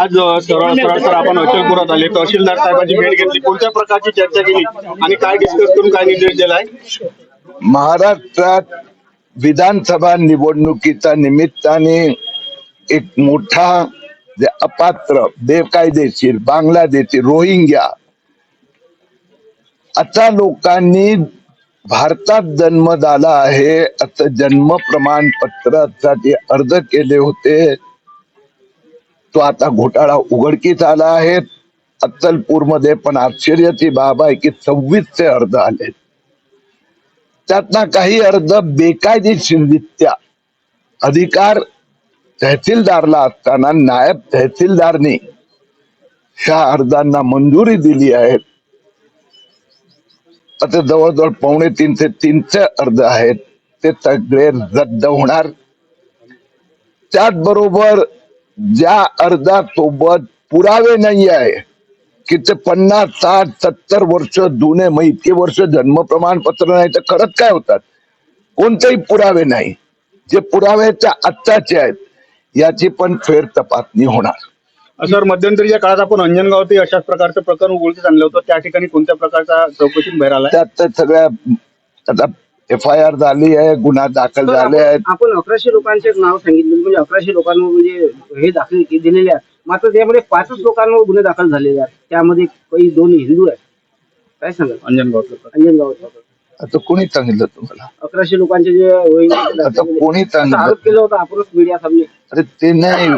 आज अ, सरळ सरळ तर आपण अचलपुरात आले. तहसीलदार साहेबांची भेट घेतली. कोणत्या प्रकारची चर्चा केली? आणि काय डिस्कस करून काय निर्देश दिलाय? महाराष्ट्रात विधानसभा निवडणुकीच्या निमित्ताने एक मोठा जे अपात्र बेकायदेशीर बांगलादेशी रोहिंग्या आता लोकांनी भारतात जन्म झाला आहे असं जन्म प्रमाणपत्रासाठी अर्ज केले होते. तो आता घोटाळा उघडकीस आला आहे. अक्कलपूरमध्ये पण आश्चर्याची बाब आहे की सव्वीसचे अर्ज आले. त्यातला काही अर्ज बेकायदेशीररित्या अधिकार तहसीलदारला असताना नायब तहसीलदारने ह्या अर्जांना मंजुरी दिली आहे. आता जवळजवळ पावणे तीनशे तीनशे अर्ज आहेत. ते सगळे रद्द होणार. त्याचबरोबर ज्या अर्जासोबत पुरावे नाही आहे की ते पन्नास साठ सत्तर वर्ष जुने मग इतके वर्ष जन्म प्रमाणपत्र नाही तर करत काय होतात? कोणतेही पुरावे नाही. जे पुराव्याच्या आत्ताचे आहेत. याची पण फेर तपासणी होणार. सर मध्यंतरीच्या काळात आपण अंजनगाव ते अशाच प्रकारचं प्रकरण उघडकीस आणलं होतं त्या ठिकाणी कोणत्या प्रकारचा चौकशीत बाहेर आलाय? त्यात सगळ्या आता एफ आय आर झाली आहे गुन्हा दाखल झाले आपण आहेत. आपण अकराशे लोकांचे नाव सांगितले म्हणजे अकराशे लोकांवर म्हणजे हे दाखल के- दिलेले आहेत. मात्र त्यामध्ये पाचच लोकांवर गुन्हे दाखल झालेले आहेत. त्यामध्ये काही दोन हिंदू आहेत. काय अंजनगावचं प्रकरण. अंजनगाव आता कोणी सांगितलं तुम्हाला? अकराशे लोकांचे जे आता दाखल कोणी असा सांगितलं? आरोप केला होता आपणच मीडिया सामने. अरे ते नाही.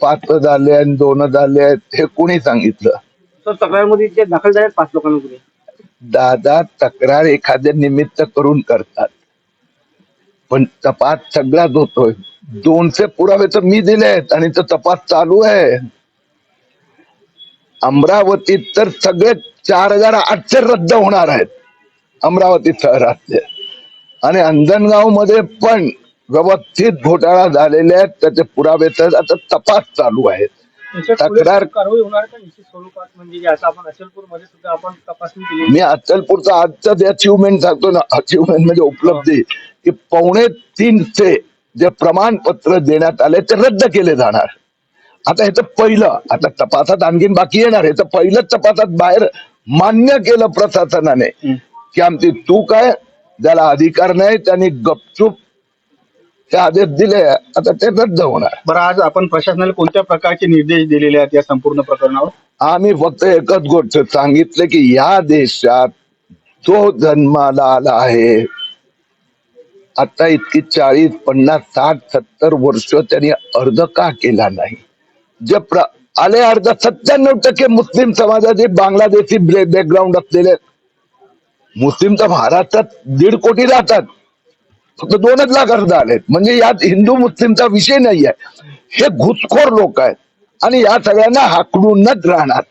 पाच झाले आणि दोन झाले आहेत हे कोणी सांगितलं? तर तक्रारमध्ये जे दाखल झाले आहेत पाच लोकांवर गुन्हे. दादा तक्रार एखाद्या निमित्त करून करतात. पण तपास सगळाच होतोय. दोनशे पुरावे तर मी दिले आहेत आणि तो तपास चालू आहे. अमरावतीत तर सगळे चार हजार आठशे रद्द होणार आहेत. अमरावती शहरातले. आणि अंजनगावमध्ये पण व्यवस्थित घोटाळा झालेले आहेत. त्याचे पुरावे तर आता तपास चालू आहेत. तक्रार कारवाई होणार का? निश्चित स्वरूपात म्हणजे असं आपण अचलपूरमध्ये सुद्धा आपण तपासणी केली. मी अचलपूरचा आजचं अचिव्हमेंट सांगतो ना अचिव्हमेंट म्हणजे उपलब्धी. की पावणे तीनशे जे प्रमाणपत्र देण्यात आले ते रद्द केले जाणार. आता ह्याचं पहिलं आता तपासात आणखीन बाकी येणार. ह्याचं पहिलं तपासात बाहेर मान्य केलं प्रशासनाने. की आमची चूक आहे ज्याला अधिकार नाही त्यांनी गपचूप ते आदेश दिले आता ते रद्द होणार. बरं आज आपण प्रशासनाला कोणत्या प्रकारचे निर्देश दिलेले आहेत या संपूर्ण प्रकरणावर? आम्ही फक्त एकच गोष्ट सांगितलं की या देशात जो जन्माला आला आहे आता इतकी चाळीस पन्नास साठ सत्तर वर्ष त्यांनी अर्ज का केला नाही? जे प्र आले अर्ज सत्त्याण्णव टक्के मुस्लिम समाजाचे बांगलादेशी बॅकग्राऊंड असलेले. मुस्लिम तर महाराष्ट्रात दीड कोटी राहतात. फक्त दोनच लाख अर्ज आलेत. म्हणजे यात हिंदू मुस्लिमचा विषय नाही आहे हे घुसखोर लोक आहेत. आणि या सगळ्यांना हाकडूनच राहणार.